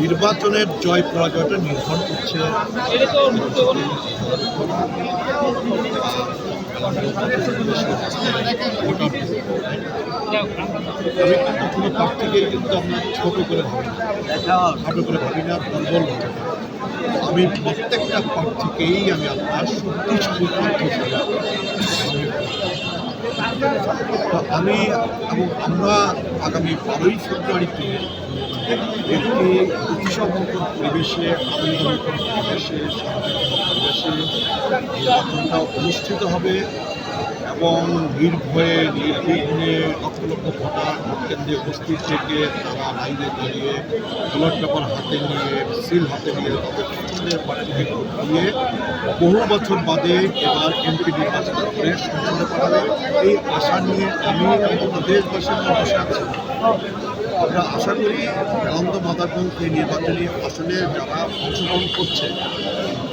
নির্বাচনের জয় পরাজয়টা নির্ভর করছে। আমি কিন্তু কোনো প্রার্থীকেই কিন্তু আমরা ছোট করে ভাবি না। ছোট করে ভাবি না দুর্বল। আমি প্রত্যেকটা প্রার্থীকেই আমি আপনার শক্তিশালী প্রার্থী তো আমি এবং আমরা আগামী বারোই ফেব্রুয়ারিতে একটি উৎসবমুখর পরিবেশে আনন্দমুখর পরিবেশে পরিবেশে অনুষ্ঠিত হবে। এবং নির্ভয়ে নির্বিঘ্নে লক্ষ লক্ষ ভোটার ভোট কেন্দ্রে উপস্থিত থেকে তারা লাইনে দাঁড়িয়ে ব্যালট পেপার হাতে নিয়ে, সিল হাতে নিয়ে তাদের পছন্দের প্রার্থীকে ভোট দিয়ে বহু বছর বাদে এবার এমপি নির্বাচন করে সংসদে পাঠাবে। এই আশা নিয়ে আমি এবং দেশবাসীর বসে আছি। আমরা আশা করি আনন্দ মাদারগঞ্জ এই নির্বাচনী আসনে যারা অংশগ্রহণ করছে,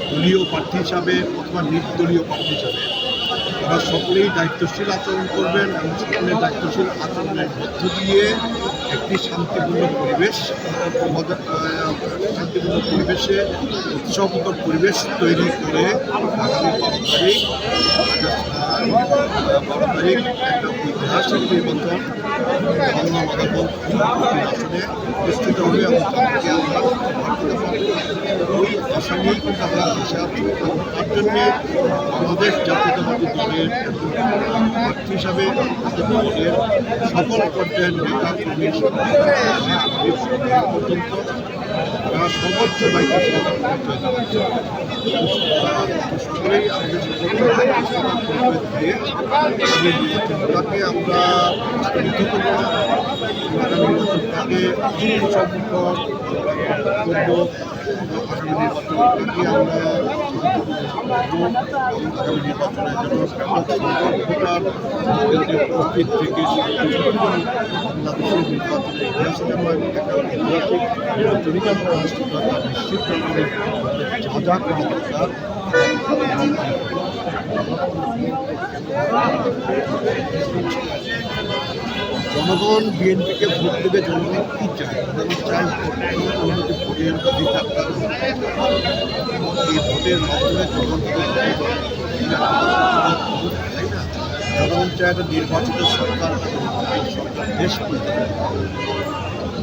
দলীয় প্রার্থী হিসাবে অথবা নির্দলীয় প্রার্থী হিসাবে তারা সকলেই দায়িত্বশীল আচরণ করবেন, এবং সকলের দায়িত্বশীল আচরণের মধ্য দিয়ে একটি শান্তিপূর্ণ পরিবেশ শান্তিপূর্ণ পরিবেশে, উৎসবমুখর পরিবেশ তৈরি করে আগামী বারো তারিখ বারো তারিখ একটা ঐতিহাসিক নির্বাচন বাংলা আসনে অনুষ্ঠিত হবে, এবং নিয়েই কিন্তু আমরা তার জন্যে বাংলাদেশ জাতীয়তাবাদী দলের প্রার্থী হিসাবে সকল পর্যায়ের নেতা কর্মী পর্যন্ত তারা সর্বোচ্চ দায়িত্ব সহকারে পর্যায়ে সকলেই আমাদের দিয়ে আগামী নির্বাচনটাকে আমরা আগামী নির্বাচনটাকে আমরা আগামী নির্বাচনে যেন ভোটার অনুষ্ঠিত হয় তা নিশ্চিত করে যা যা করা দরকার জনগণ বিএনপিকে ভোট দেবে জনগণ কি চায়? জনগণ চায় জনগণ ভোটের অধিকারটা এবং এই ভোটের মাধ্যমে জনগণ তাদের চায় একটা নির্বাচিত সরকার সরকার দেশ।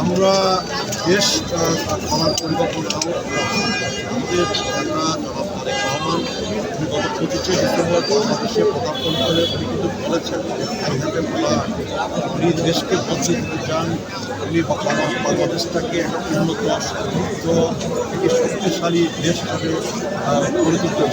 আমরা দেশ আহ, করার পরিকল্পনাও আমাদের নেতা জনাব তারেক রহমান উনি গত পঁচিশে ডিসেম্বর বাংলাদেশে পদার্পণ করে উনি কিন্তু বলেছেন এইভাবে বলা উনি দেশকে বদলে দিতে চান উনি বাংলা- বাংলাদেশটাকে একটা উন্নত সমৃদ্ধ একটি শক্তিশালী দেশ হিসাবে গড়ে তুলতে